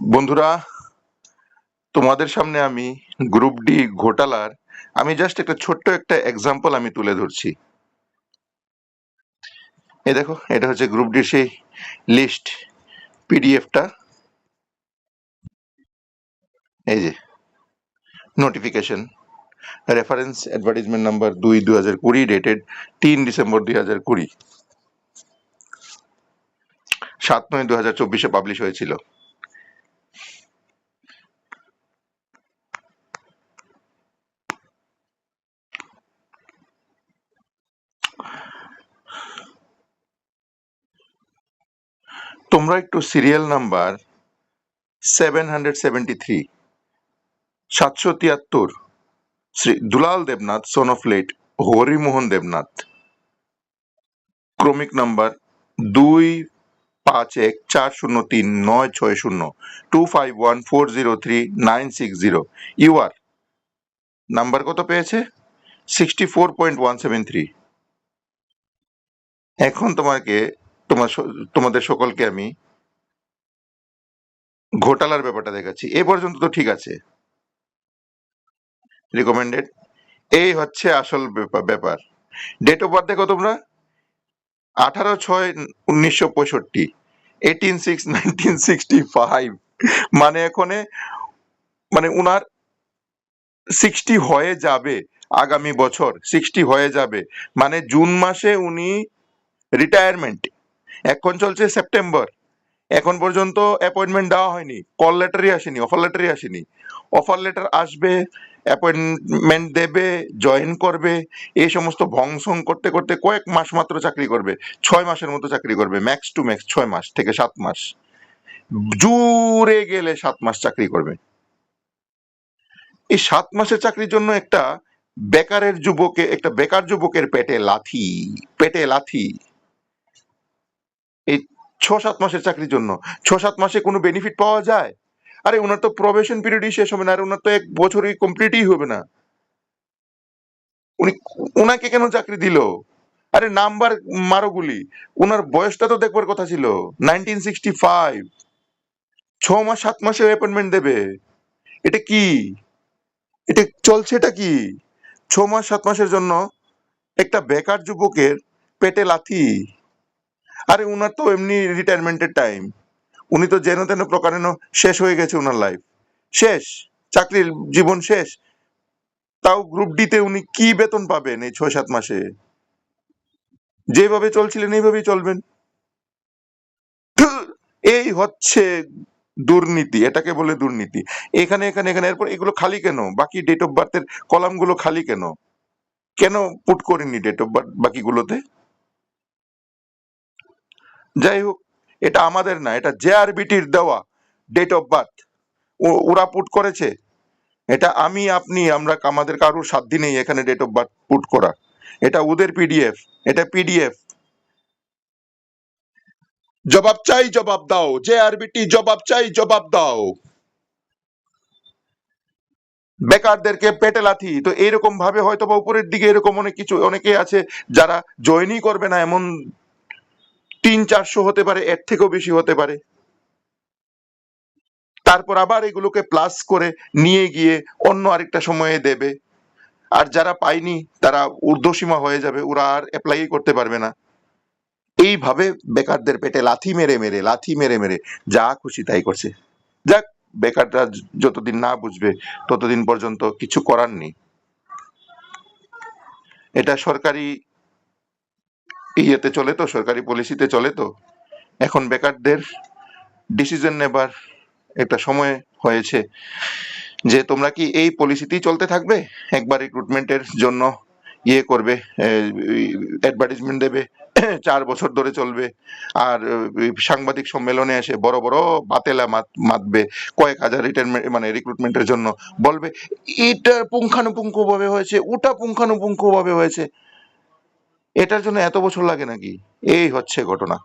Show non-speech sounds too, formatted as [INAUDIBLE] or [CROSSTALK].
বন্ধুরা, তোমাদের সামনে আমি গ্রুপ ডি ঘোটালার, আমি জাস্ট একটা ছোট্ট একটা এক্সাম্পল আমি তুলে ধরছি। এই দেখো, এটা হচ্ছে গ্রুপ ডির সেই লিস্ট পিডিএফটা এই যে নোটিফিকেশন রেফারেন্স অ্যাডভার্টাইজমেন্ট নাম্বার দুই দুই হাজার কুড়ি ডেটেড তিন ডিসেম্বর দুই হাজার কুড়ি। সাত নয় দু হাজার চব্বিশে পাবলিশ হয়েছিল। তোমরা একটু serial number seven hundred seventy three সাতশো তিয়াত্তর, Shri Dulal Debnath son of late Harimohan Debnath. ক্রমিক নাম্বার দুই পাঁচ এক চার শূন্য তিন নয় ছয় শূন্য two five one four zero three nine six zero UR number কত পেয়েছে? Sixty four point one seven three এখন তোমাকে তোমার তোমাদের সকলকে আমি ঘোটালার ব্যাপারটা দেখাচ্ছি। এ পর্যন্ত তো ঠিক আছে। রিকমেন্ডেড এই হচ্ছে আসল ব্যাপার। ডেট অফ বার্থ দেখো তোমরা। আঠারো ছয় উনিশশো পঁয়ষট্টি। Eighteen six nineteen sixty five মানে এখানে মানে উনার সিক্সটি হয়ে যাবে আগামী বছর। সিক্সটি হয়ে যাবে। মানে জুন মাসে উনি রিটায়ারমেন্ট এখন চলছে সেপ্টেম্বর এখন পর্যন্ত অ্যাপয়েন্টমেন্ট দেওয়া হয়নি। কল লেটারই আসেনি অফার লেটারই আসেনি। অফার লেটার আসবে অ্যাপয়েন্টমেন্ট দেবে জয়েন করবে, এই সমস্ত ভংসং করতে করতে কয়েক মাস মাত্র চাকরি করবে। ছয় মাসের মতো চাকরি করবে ম্যাক্স টু ম্যাক্স ছয় মাস থেকে সাত মাস। জুড়ে গেলে সাত মাস চাকরি করবে। এই সাত মাসের চাকরির জন্য একটা বেকারের যুবকে, একটা বেকার যুবকের পেটে লাথি পেটে লাথি। এই ছ সাত মাসের চাকরির জন্য। ছ সাত মাসে কোনো বেনিফিট পাওয়া যায়? আরে, ওনার তো প্রবেশন পিরিয়ডই শেষ হবে না, আর ওনার তো এক বছরই কমপ্লিটই হবে না। উনি ওনাকে কেন চাকরি দিল? আরে, নাম্বার মারো গুলি। ওনার বয়সটা তো দেখবার কথা ছিল নাইনটিন সিক্সটি ফাইভ ছ মাস সাত মাসে অ্যাপয়েন্টমেন্ট দেবে। এটা কি? এটা চলছে, এটা কি? ছ মাস সাত মাসের জন্য একটা বেকার যুবকের পেটে লাথি। আরে উনার তো এমনি রিটায়ারমেন্টের টাইম উনি তো যেন তেন প্রকারেণ শেষ হয়ে গেছে ওনার লাইফ শেষ, চাকরির জীবন শেষ। তাও গ্রুপ ডিতে উনি কি বেতন পাবেন এই ছয় সাত মাসে? যেভাবে চলছিলেন, এইভাবেই চলবেন। এই হচ্ছে দুর্নীতি, এটাকে বলে দুর্নীতি। এখানে এখানে এখানে, এরপর এগুলো খালি কেন? বাকি ডেট অফ বার্থের কলামগুলো খালি কেন? কেন পুট করেননি ডেট অফ বার্থ বাকিগুলোতে? যাই হোক এটা আমাদের না, এটা জে জেআরবিটির দেওয়া ডেট অফ বার্থ ওরা পুট করেছে। এটা আমি, আপনি, আমরা, আমাদের কারোর সাধ্য নেই এখানে ডেট অফ বার্থ পুট করা। এটা ওদের পিডিএফ এটা পিডিএফ জবাব চাই, জবাব দাও। জেআরবিটি জবাব চাই, জবাব দাও। বেকারদেরকে পেটে লাথি, তো এরকম ভাবে হয়তো বা উপরের দিকে এরকম অনেক কিছু, অনেকে আছে যারা জয়েনই করবে না, এমন তিন চারশো হতে পারে, এর থেকেও বেশি হতে পারে। তারপর আবার এগুলোকে প্লাস করে নিয়ে গিয়ে অন্য আরেকটা সময়ে দেবে। আর যারা পায়নি, তারা ঊর্ধ্বসীমা হয়ে যাবে, ওরা আর অ্যাপ্লাই করতে পারবে না। এইভাবে বেকারদের পেটে লাথি মেরে মেরে, লাথি মেরে মেরে, যা খুশি তাই করছে। যাক, বেকাররা যতদিন না বুঝবে, ততদিন পর্যন্ত কিছু করার নেই। এটা সরকারি ইয়েতে চলে তো, সরকারি পলিসিতে চলে তো। এখন বেকারদের ডিসিশন নেবার একটা সময় হয়েছে। যে তোমরা কি এই পলিসিতেই চলতে থাকবে? একবার রিক্রুটমেন্টের জন্য ইয়ে করবে অ্যাডভার্টাইজমেন্ট দেবে, [CLEARS THROAT] চার বছর ধরে চলবে, আর সাংবাদিক সম্মেলনে এসে বড় বড় বাতেলা মাত, মাতবে, কয়েক হাজার রিটায়ারমেন্ট মানে রিক্রুটমেন্টের জন্য বলবে, এটা পুঙ্খানুপুঙ্খভাবে হয়েছে, ওটা পুঙ্খানুপুঙ্খভাবে হয়েছে। এটার জন্য এত বছর লাগে নাকি? এই হচ্ছে ঘটনা।